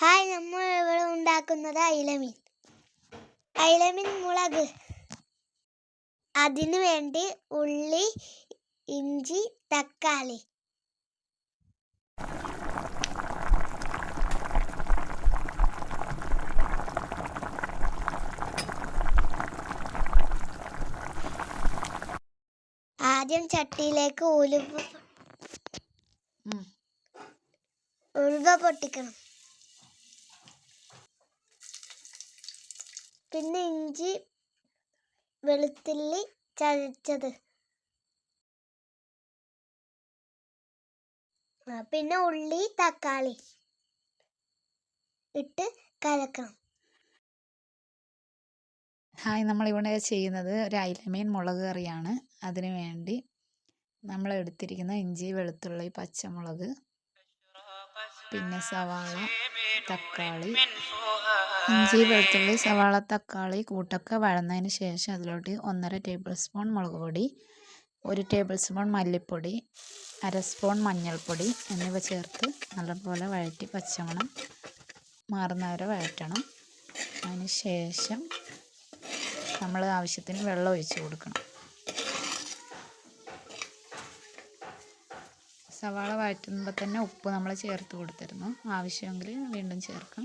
Hi നമ്മൾ ഇവിടെ ഉണ്ടാക്കുന്നത് അയിലമീൻ. അയിലമീൻ മുളക്. അതിനു വേണ്ടി ഉള്ളി ഇഞ്ചി തക്കാളി. ആദ്യം ചട്ടിയിലേക്ക് ഉലുവ. ഉലുവ പൊട്ടിക്കണം. പിന്നെ ഇഞ്ചി വെളുത്തുള്ളി ചതച്ചത്. പിന്നെ ഉള്ളി തക്കാളി ഇട്ട് കലക്കണം. ഹായ് നമ്മളിവിടെ ചെയ്യുന്നത് ഒരു അയിലമീൻ മുളക് കറിയാണ്. അതിനു വേണ്ടി നമ്മൾ എടുത്തിരിക്കുന്ന ഇഞ്ചി വെളുത്തുള്ളി പച്ചമുളക് പിന്നെ സവാള തക്കാളി ഇഞ്ചി വെളുത്തുള്ളി സവാള തക്കാളി കൂട്ടൊക്കെ വഴന്നതിന് ശേഷം അതിലോട്ട് ഒന്നര ടേബിൾ സ്പൂൺ മുളക് പൊടി ഒരു ടേബിൾ സ്പൂൺ മല്ലിപ്പൊടി അര സ്പൂൺ മഞ്ഞൾപ്പൊടി എന്നിവ ചേർത്ത് നല്ലപോലെ വഴറ്റി പച്ചമണം മാറുന്നവരെ വഴറ്റണം. അതിന് ശേഷം നമ്മൾ ആവശ്യത്തിന് വെള്ളം ഒഴിച്ച് കൊടുക്കണം. സവാള വഴറ്റുമ്പോൾ തന്നെ ഉപ്പ് നമ്മൾ ചേർത്ത് കൊടുത്തിരുന്നു. ആവശ്യമെങ്കിൽ വീണ്ടും ചേർക്കാം.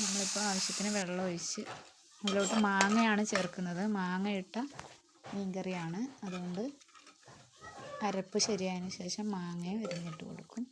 നമ്മളിപ്പോൾ ആവശ്യത്തിന് വെള്ളം ഒഴിച്ച് അതിലോട്ട് മാങ്ങയാണ് ചേർക്കുന്നത്. മാങ്ങ ഇട്ട മീൻകറിയാണ്. അതുകൊണ്ട് അരപ്പ് ശരിയായതിന് ശേഷം മാങ്ങയും അരിഞ്ഞിട്ട് കൊടുക്കും.